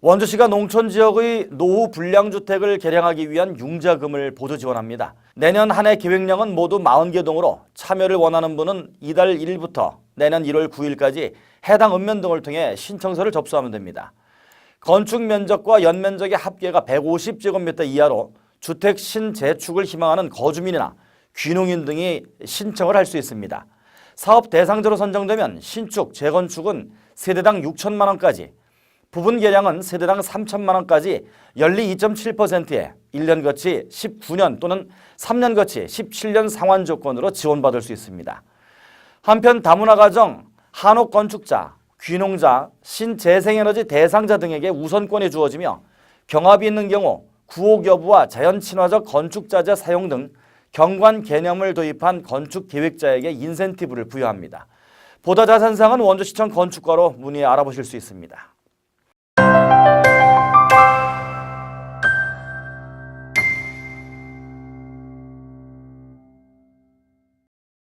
원주시가 농촌 지역의 노후 불량 주택을 개량하기 위한 융자금을 보조 지원합니다. 내년 한 해 계획량은 모두 40개 동으로 참여를 원하는 분은 이달 1일부터 내년 1월 9일까지 해당 읍면 등을 통해 신청서를 접수하면 됩니다. 건축 면적과 연면적의 합계가 150제곱미터 이하로 주택 신재축을 희망하는 거주민이나 귀농인 등이 신청을 할 수 있습니다. 사업 대상자로 선정되면 신축, 재건축은 세대당 6천만 원까지, 부분 개량은 세대당 3천만 원까지 연리 2.7%에 1년 거치 19년 또는 3년 거치 17년 상환 조건으로 지원받을 수 있습니다. 한편 다문화 가정, 한옥 건축자, 귀농자, 신재생에너지 대상자 등에게 우선권이 주어지며 경합이 있는 경우 구옥 여부와 자연 친화적 건축자재 사용 등 경관 개념을 도입한 건축 계획자에게 인센티브를 부여합니다. 보다 사항은 원주시청 건축과로 문의 알아보실 수 있습니다.